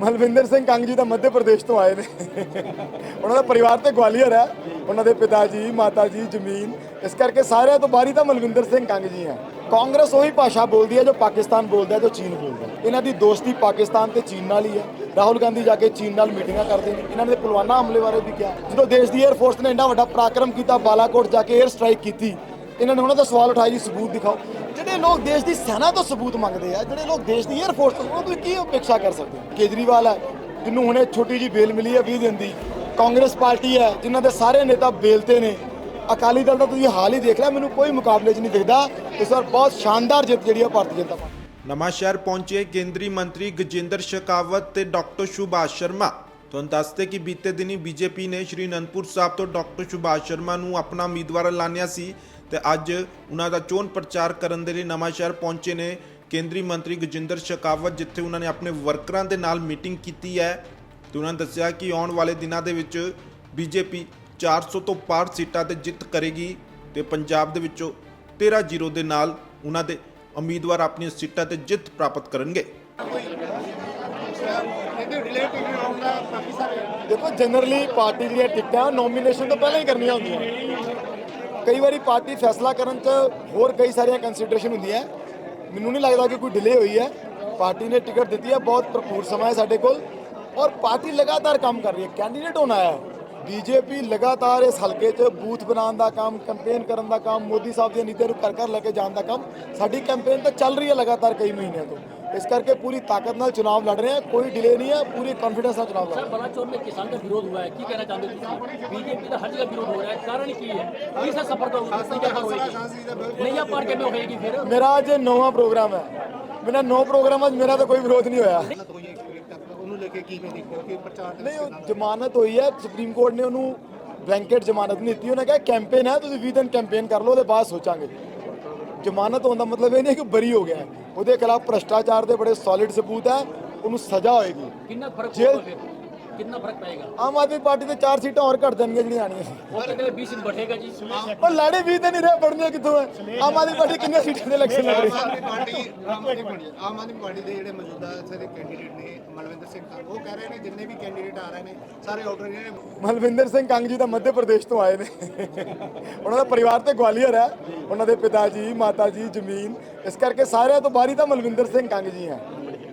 ਮਲਵਿੰਦਰ ਸਿੰਘ ਕੰਗ ਜੀ ਤਾਂ ਮੱਧ ਪ੍ਰਦੇਸ਼ ਤੋਂ ਆਏ ਨੇ। ਉਹਨਾਂ ਦਾ ਪਰਿਵਾਰ ਤੇ ਗਵਾਲੀਅਰ ਹੈ। ਉਹਨਾਂ ਦੇ ਪਿਤਾ ਜੀ, ਮਾਤਾ ਜੀ, ਜ਼ਮੀਨ। ਇਸ ਕਰਕੇ ਸਾਰਿਆਂ ਤੋਂ ਬਾਹਰੀ ਤਾਂ ਮਲਵਿੰਦਰ ਸਿੰਘ ਕੰਗ ਜੀ ਹੈ। ਕਾਂਗਰਸ ਉਹੀ ਭਾਸ਼ਾ ਬੋਲਦੀ ਹੈ ਜੋ ਪਾਕਿਸਤਾਨ ਬੋਲਦਾ ਹੈ, ਜੋ ਚੀਨ ਬੋਲਦਾ ਹੈ। ਇਹਨਾਂ ਦੀ ਦੋਸਤੀ ਪਾਕਿਸਤਾਨ ਤੇ ਚੀਨ ਨਾਲ ਹੀ ਹੈ। ਰਾਹੁਲ ਗਾਂਧੀ ਜਾ ਕੇ ਚੀਨ ਨਾਲ ਮੀਟਿੰਗਾਂ ਕਰਦੇ ਨੇ। ਇਹਨਾਂ ਨੇ ਪੁਲਵਾਮਾ ਹਮਲੇ ਬਾਰੇ ਵੀ ਕਿਹਾ। ਜਦੋਂ ਦੇਸ਼ ਦੀ 에ਅਰ ਫੋਰਸ ਨੇ ਇੰਨਾ ਵੱਡਾ ਪਰਾਕਰਮ ਕੀਤਾ, ਬਾਲਾਕੋਟ ਜਾ ਕੇ 에ਅਰ ਸਟ੍ਰਾਈਕ ਕੀਤੀ, ਇਹਨਾਂ ਨੇ ਉਹਨਾਂ ਦਾ ਸਵਾਲ ਉਠਾਇਆ ਜੀ, ਸਬੂਤ ਦਿਖਾਓ। ਜਿਹੜੇ ਲੋਕ ਦੇਸ਼ ਦੀ ਸੈਨਾ ਤੋਂ ਸਬੂਤ ਮੰਗਦੇ ਆ, ਜਿਹੜੇ ਲੋਕ ਦੇਸ਼ ਦੀ 에ਅਰਫੋਰਸ ਤੋਂ ਉਹ ਕੀ ਅਪੇਕਸ਼ਾ ਕਰ ਸਕਦੇ ਕੇਜਰੀਵਾਲ ਹੈ, ਜਿਹਨੂੰ ਹੁਣੇ ਛੋਟੀ ਜੀ ਬੇਲ ਮਿਲੀ ਹੈ 20 ਦਿਨ ਦੀ। ਕਾਂਗਰਸ ਪਾਰਟੀ ਹੈ, ਜਿਨ੍ਹਾਂ ਦੇ ਸਾਰੇ ਨੇਤਾ ਬੇਲ ਤੇ ਨੇ। ਅਕਾਲੀ ਦਲ ਦਾ ਤੁਸੀਂ ਹਾਲ ਹੀ ਦੇਖ ਲਿਆ, ਮੈਨੂੰ ਕੋਈ ਮੁਕਾਬਲੇ 'ਚ ਨਹੀਂ ਦਿਖਦਾ। ਇਸ ਵਾਰ ਬਹੁਤ ਸ਼ਾਨਦਾਰ ਜਿੱਤ ਜਿਹੜੀ ਆ, ਭਾਰਤੀ ਜਨਤਾ ਪਾਰਟੀ ਨਵਾਂ ਪਹੁੰਚੇ ਕੇਂਦਰੀ ਮੰਤਰੀ ਗਜਿੰਦਰ ਸ਼ਕਾਵਤ ਤੇ ਡਾਕਟਰ ਸੁਭਾਸ਼ ਸ਼ਰਮਾ। ਤੁਹਾਨੂੰ ਦੱਸਦੇ ਕਿ ਬੀਤੇ ਦਿਨੀ ਬੀਜੇਪੀ ਨੇ ਸ਼੍ਰੀ ਅਨੰਦਪੁਰ ਸਾਹਿਬ ਤੋਂ ਡਾਕਟਰ ਸੁਭਾਸ਼ ਸ਼ਰਮਾ ਨੂੰ ਆਪਣਾ ਉਮੀਦਵਾਰ ਐਲਾਨਿਆ ਸੀ ਤੇ ਅੱਜ ਉਹਨਾਂ ਦਾ ਚੋਣ ਪ੍ਰਚਾਰ ਕਰਨ ਦੇ ਲਈ ਨਵਾਂਸ਼ਹਿਰ ਪਹੁੰਚੇ ਨੇ। ਕੇਂਦਰੀ ਮੰਤਰੀ ਗਜਿੰਦਰ ਸ਼ੇਖਾਵਤ, ਜਿੱਥੇ ਉਹਨਾਂ ਨੇ ਆਪਣੇ ਵਰਕਰਾਂ ਦੇ ਨਾਲ ਮੀਟਿੰਗ ਕੀਤੀ ਹੈ ਤੇ ਉਹਨਾਂ ਨੇ ਦੱਸਿਆ ਕਿ ਆਉਣ ਵਾਲੇ ਦਿਨਾਂ ਦੇ ਵਿੱਚ ਬੀਜੇਪੀ 400 ਤੋਂ ਪਾਰ ਸੀਟਾਂ ਤੇ ਜਿੱਤ ਕਰੇਗੀ ਤੇ ਪੰਜਾਬ ਦੇ ਵਿੱਚੋਂ 13-0 ਦੇ ਨਾਲ ਉਹਨਾਂ ਦੇ ਉਮੀਦਵਾਰ ਆਪਣੀਆਂ ਸੀਟਾਂ ਤੇ ਜਿੱਤ ਪ੍ਰਾਪਤ ਕਰਨਗੇ। ਦੇਖੋ ਜਨਰਲੀ ਪਾਰਟੀ ਦੀਆਂ ਟਿਕਟਾਂ ਨੋਮੀਨੇਸ਼ਨ ਤੋਂ ਪਹਿਲਾਂ ਹੀ ਕਰਨੀਆਂ ਹੁੰਦੀਆਂ ਕਈ ਵਾਰੀ ਪਾਰਟੀ ਫੈਸਲਾ ਕਰਨ 'ਚ ਹੋਰ ਕਈ ਸਾਰੀਆਂ ਕੰਸੀਡਰੇਸ਼ਨ ਹੁੰਦੀਆਂ ਮੈਨੂੰ ਨਹੀਂ ਲੱਗਦਾ ਕਿ ਕੋਈ ਡਿਲੇ ਹੋਈ ਹੈ। ਪਾਰਟੀ ਨੇ ਟਿਕਟ ਦਿੱਤੀ ਹੈ, ਬਹੁਤ ਭਰਪੂਰ ਸਮਾਂ ਹੈ ਸਾਡੇ ਕੋਲ। ਔਰ ਪਾਰਟੀ ਲਗਾਤਾਰ ਕੰਮ ਕਰ ਰਹੀ ਹੈ। ਕੈਂਡੀਡੇਟ ਹੋਣਾ ਹੈ। ਬੀਜੇਪੀ ਲਗਾਤਾਰ ਇਸ ਹਲਕੇ 'ਚ ਬੂਥ ਬਣਾਉਣ ਦਾ ਕੰਮ ਕੈਂਪੇਨ ਕਰਨ ਦਾ ਕੰਮ, ਮੋਦੀ ਸਾਹਿਬ ਦੀਆਂ ਨੀਤੀਆਂ ਨੂੰ ਘਰ ਘਰ ਲੈ ਕੇ ਜਾਣ ਦਾ ਕੰਮ। ਸਾਡੀ ਕੈਂਪੇਨ ਤਾਂ ਚੱਲ ਰਹੀ ਹੈ ਲਗਾਤਾਰ ਕਈ ਮਹੀਨਿਆਂ ਤੋਂ। ਇਸ ਕਰਕੇ ਪੂਰੀ ਤਾਕਤ ਨਾਲ ਚੋਣ ਲੜ ਰਹੇ ਹਾਂ ਕੋਈ ਡਿਲੇ ਨਹੀਂ ਹੈ ਪੂਰੀ ਕੌਨਫੀਡੈਂਸ ਨਾਲ ਚੋਣ ਲੜ ਰਹੇ ਹਾਂ। ਬਲਾਚੌਰ ਮੇ ਕਿਸਾਨ ਦਾ ਵਿਰੋਧ ਹੋਇਆ ਹੈ ਕੀ ਕਹਿਣਾ ਚਾਹੁੰਦੇ ਤੁਸੀਂ? ਬੀਜੇਪੀ ਦਾ ਹਰ ਜਗ੍ਹਾ ਵਿਰੋਧ ਹੋ ਰਿਹਾ ਹੈ ਕਾਰਨ ਕੀ ਹੈ? ਕਿਸ ਸਫਲਤਾ ਹੋਏਗੀ ਨਹੀਂ ਆ ਪਾਰ ਕਿਵੇਂ ਹੋਏਗੀ ਫਿਰ? ਮੇਰਾ ਅੱਜ ਨਵਾਂ ਪ੍ਰੋਗਰਾਮ ਹੈ। ਮੇਰਾ ਨੌ ਪ੍ਰੋਗਰਾਮ ਅੱਜ ਮੇਰਾ ਤਾਂ ਕੋਈ ਵਿਰੋਧ ਨਹੀਂ ਹੋਇਆ। ਉਹਨੂੰ ਲੈ ਕੇ ਕਿਵੇਂ ਦੇਖੋ ਕਿ ਪ੍ਰਚਾਰ ਨਹੀਂ ਜ਼ਮਾਨਤ ਹੋਈ ਹੈ ਸੁਪਰੀਮ ਕੋਰਟ ਨੇ ਉਹਨੂੰ ਬਲੈਂਕਟ ਜ਼ਮਾਨਤ ਨਹੀਂ ਦਿੱਤੀ ਉਹਨੇ ਕਿਹਾ ਕੈਂਪੇਨ ਹੈ ਤੁਸੀਂ 20 ਦਿਨ ਕੈਂਪੇਨ ਕਰ ਲਓ ਉਹਦੇ ਬਾਅਦ ਸੋਚਾਂਗੇ। ਜ਼ਮਾਨਤ ਹੋਣ ਦਾ ਮਤਲਬ ਇਹ ਨਹੀਂ ਕਿ ਬਰੀ ਹੋ ਗਿਆ ਉਹਦੇ ਖਿਲਾਫ ਭ੍ਰਿਸ਼ਟਾਚਾਰ ਦੇ ਬੜੇ ਸੋਲਿਡ ਸਬੂਤ ਹੈ ਉਹਨੂੰ ਸਜ਼ਾ ਹੋਏਗੀ। ਕਿੰਨਾ ਫ਼ਰਕ ਜੇਲ੍ਹ ਕਿੰਨਾ ਫ਼ਰਕ ਪਏਗਾ? ਆਮ ਆਦਮੀ ਪਾਰਟੀ ਤੇ 4 ਸੀਟਾਂ ਹੋਰ ਘਟ ਜਾਣਗੀਆਂ ਜਿਹੜੀਆਂ ਆਣੀਆਂ ਸੀ। ਉਹ ਕਹਿੰਦੇ 20 ਸੀਟ ਬਠੇਗਾ ਜੀ? ਪਰ ਲਾੜੇ 20 ਤੇ ਨਹੀਂ ਰਹਿ ਪੜਨੀਆਂ ਕਿੱਥੋਂ ਹੈ ਆਮ ਆਦਮੀ ਪਾਰਟੀ ਕਿੰਨੀਆਂ ਸੀਟਾਂ ਦੇ ਇਲੈਕਸ਼ਨ ਲੜ ਰਹੀ ਹੈ? ਆਮ ਆਦਮੀ ਪਾਰਟੀ ਦੇ ਜਿਹੜੇ ਮੌਜੂਦਾ ਸਾਰੇ ਕੈਂਡੀਡੇਟ ਨੇ ਮਲਵਿੰਦਰ ਸਿੰਘ ਕੰਗ ਉਹ ਕਹਿ ਰਹੇ ਨੇ ਜਿੰਨੇ ਵੀ ਕੈਂਡੀਡੇਟ ਆ ਰਹੇ ਨੇ ਸਾਰੇ ਆਰਡਰ ਨੇ। ਮਲਵਿੰਦਰ ਸਿੰਘ ਕੰਗ ਜੀ ਦਾ ਮੱਧ ਪ੍ਰਦੇਸ਼ ਤੋਂ ਆਏ ਨੇ। ਉਹਨਾਂ ਦਾ ਪਰਿਵਾਰ ਤੇ ਗਵਾਲੀਅਰ ਹੈ। ਉਹਨਾਂ ਦੇ ਪਿਤਾ ਜੀ ਮਾਤਾ ਜੀ ਜ਼ਮੀਨ ਇਸ ਕਰਕੇ ਸਾਰਿਆਂ ਤੋਂ ਬਾਰੀ ਤਾਂ ਮਲਵਿੰਦਰ ਸਿੰਘ ਕੰਗ ਜੀ ਹੈ।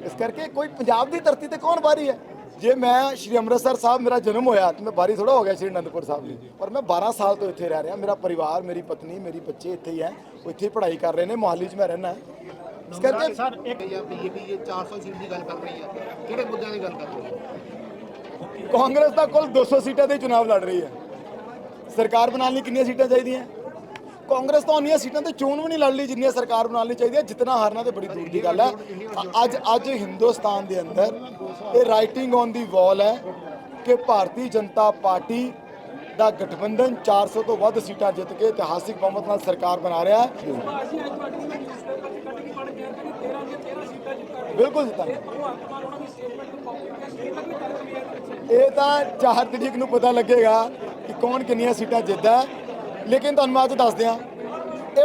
ਇਸ ਕਰਕੇ ਕੋਈ ਪੰਜਾਬ ਦੀ ਧਰਤੀ ਤੇ ਕੌਣ ਬਾਰੀ ਹੈ? ਜੇ ਮੈਂ ਸ਼੍ਰੀ ਅੰਮ੍ਰਿਤਸਰ ਸਾਹਿਬ ਮੇਰਾ ਜਨਮ ਹੋਇਆ ਤੇ ਮੈਂ ਬਾਹਰੀ ਥੋੜਾ ਹੋ ਗਿਆ ਸ਼੍ਰੀ ਅਨੰਦਪੁਰ ਸਾਹਿਬ ਲਈ। ਪਰ ਮੈਂ 12 ਸਾਲ ਤੋਂ ਇੱਥੇ ਰਹਿ ਰਿਹਾ ਮੇਰਾ ਪਰਿਵਾਰ ਮੇਰੀ ਪਤਨੀ ਮੇਰੀ ਬੱਚੇ ਇੱਥੇ ਹੀ ਹੈ ਉਹ ਇੱਥੇ ਹੀ ਪੜ੍ਹਾਈ ਕਰ ਰਹੇ ਨੇ ਮੋਹਾਲੀ 'ਚ ਮੈਂ ਰਹਿਣਾ ਇਸ ਕਰਕੇ ਸਰ ਇੱਕ ਜਾਂ ਬੀਜੇਪੀ ਇਹ 400 ਸੀਟ ਦੀ ਗੱਲ ਕਰ ਰਹੀ ਹੈ। ਕਿਹੜੇ ਮੁੱਦਿਆਂ ਦੀ ਗੱਲ ਕਰ ਰਹੀ ਹੈ? ਕਾਂਗਰਸ ਤਾਂ ਕੁੱਲ 200 ਸੀਟਾਂ ਦੇ ਚੁਣਾਵ ਲੜ ਰਹੀ ਹੈ। ਸਰਕਾਰ ਬਣਾਉਣ ਲਈ ਕਿੰਨੀਆਂ ਸੀਟਾਂ ਚਾਹੀਦੀਆਂ? ਕਾਂਗਰਸ ਤਾਂ ਉਨੀਆਂ ਸੀਟਾਂ ਤੇ ਚੋਣ ਵੀ ਨਹੀਂ ਲੜ ਲਈ ਜਿੰਨੀਆਂ ਸਰਕਾਰ ਬਣਾਉਣ ਲਈ ਚਾਹੀਦੀਆਂ ਜਿੰਨਾ ਹਾਰਨਾ ਤੇ ਬੜੀ ਦੂਰ ਦੀ ਗੱਲ ਹੈ। ਅੱਜ ਅੱਜ ਹਿੰਦੁਸਤਾਨ ਦੇ ਅੰਦਰ ਇਹ ਰਾਈਟਿੰਗ ਔਨ ਦੀ ਵਾਲ ਹੈ ਕਿ ਭਾਰਤੀ ਜਨਤਾ ਪਾਰਟੀ ਦਾ ਗਠਬੰਧਨ 400 ਤੋਂ ਵੱਧ ਸੀਟਾਂ ਜਿੱਤ ਕੇ ਇਤਿਹਾਸਿਕ ਬਹੁਮਤ ਨਾਲ ਸਰਕਾਰ ਬਣਾ ਰਿਹਾ ਹੈ। ਬਿਲਕੁਲ ਜਿੱਤਾਂਗੇ। ਇਹ ਤਾਂ 4 ਤਰੀਕ ਨੂੰ ਪਤਾ ਲੱਗੇਗਾ ਕਿ ਕੌਣ ਕਿੰਨੀਆਂ ਸੀਟਾਂ ਜਿੱਤਦਾ ਹੈ। ਲੇਕਿਨ ਤੁਹਾਨੂੰ ਅੱਜ ਦੱਸ ਦਿਆਂ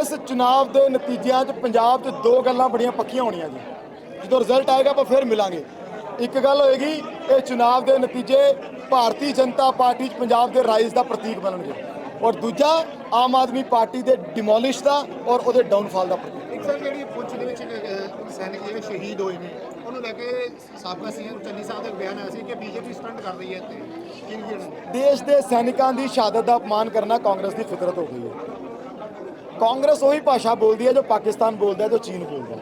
ਇਸ ਚੁਣਾਵ ਦੇ ਨਤੀਜਿਆਂ 'ਚ ਪੰਜਾਬ 'ਚ ਦੋ ਗੱਲਾਂ ਬੜੀਆਂ ਪੱਕੀਆਂ ਹੋਣੀਆਂ ਜੀ। ਜਦੋਂ ਰਿਜ਼ਲਟ ਆਏਗਾ ਆਪਾਂ ਫਿਰ ਮਿਲਾਂਗੇ। ਇੱਕ ਗੱਲ ਹੋਏਗੀ, ਇਹ ਚੁਣਾਵ ਦੇ ਨਤੀਜੇ ਭਾਰਤੀ ਜਨਤਾ ਪਾਰਟੀ 'ਚ ਪੰਜਾਬ ਦੇ ਰਾਈਜ਼ ਦਾ ਪ੍ਰਤੀਕ ਬਣਨਗੇ। ਔਰ ਦੂਜਾ, ਆਮ ਆਦਮੀ ਪਾਰਟੀ ਦੇ ਡਿਮੋਲਿਸ਼ ਦਾ ਔਰ ਉਹਦੇ ਡਾਊਨਫਾਲ ਦਾ ਪ੍ਰਤੀਕ। ਇੱਕ ਸਰ, ਜਿਹੜੀ ਪੁੰਛ ਦੇ ਵਿੱਚ ਸੈਨਿਕ ਜਿਹੜੇ ਸ਼ਹੀਦ ਹੋਏ ਨੇ ਉਹਨੂੰ ਲੈ ਕੇ ਸਾਬਕਾ ਸੀਐਮ ਚੰਨੀ ਸਾਹਿਬ ਦਾ ਬਿਆਨ ਆਇਆ ਸੀ ਕਿ ਬੀਜੇਪੀ ਸਟੰਟ ਕਰ ਰਹੀ ਹੈ ਇੱਥੇ। ਕੀ ਕੀ ਦੇਸ਼ ਦੇ ਸੈਨਿਕਾਂ ਦੀ ਸ਼ਹਾਦਤ ਦਾ ਅਪਮਾਨ ਕਰਨਾ ਕਾਂਗਰਸ ਦੀ ਫਿਤਰਤ ਹੋ ਗਈ ਹੈ। ਕਾਂਗਰਸ ਉਹੀ ਭਾਸ਼ਾ ਬੋਲਦੀ ਹੈ ਜੋ ਪਾਕਿਸਤਾਨ ਬੋਲਦਾ ਹੈ, ਜੋ ਚੀਨ ਬੋਲਦਾ ਹੈ।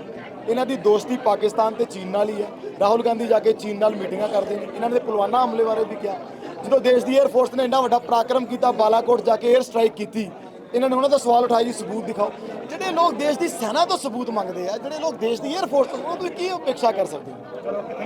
ਇਹਨਾਂ ਦੀ ਦੋਸਤੀ ਪਾਕਿਸਤਾਨ ਤੇ ਚੀਨ ਨਾਲ ਹੀ ਹੈ। ਰਾਹੁਲ ਗਾਂਧੀ ਜਾ ਕੇ ਚੀਨ ਨਾਲ ਮੀਟਿੰਗਾਂ ਕਰਦੇ ਨੇ। ਇਹਨਾਂ ਨੇ ਪੁਲਵਾਮਾ ਹਮਲੇ ਬਾਰੇ ਵੀ ਕਿਹਾ। ਜਦੋਂ ਦੇਸ਼ ਦੀ 에ਅਰ ਫੋਰਸ ਨੇ ਇੰਨਾ ਵੱਡਾ ਪਰਾਕਰਮ ਕੀਤਾ, ਬਾਲਾਕੋਟ ਜਾ ਕੇ 에ਅਰ ਸਟ੍ਰਾਈਕ ਕੀਤੀ ਇਹਨਾਂ ਨੇ ਉਹਨਾਂ ਦਾ ਸਵਾਲ ਉਠਾਇਆ ਜੀ, ਸਬੂਤ ਦਿਖਾਓ। ਜਿਹੜੇ ਲੋਕ ਦੇਸ਼ ਦੀ ਸੈਨਾ ਤੋਂ ਸਬੂਤ ਮੰਗਦੇ ਆ, ਜਿਹੜੇ ਲੋਕ ਦੇਸ਼ ਦੀ 에ਅਰਫੋਰਸ ਤੋਂ, ਉਹਨਾਂ ਤੋਂ ਕੀ ਅਪੇક્ષਾ ਕਰ ਸਕਦੇ ਹੋ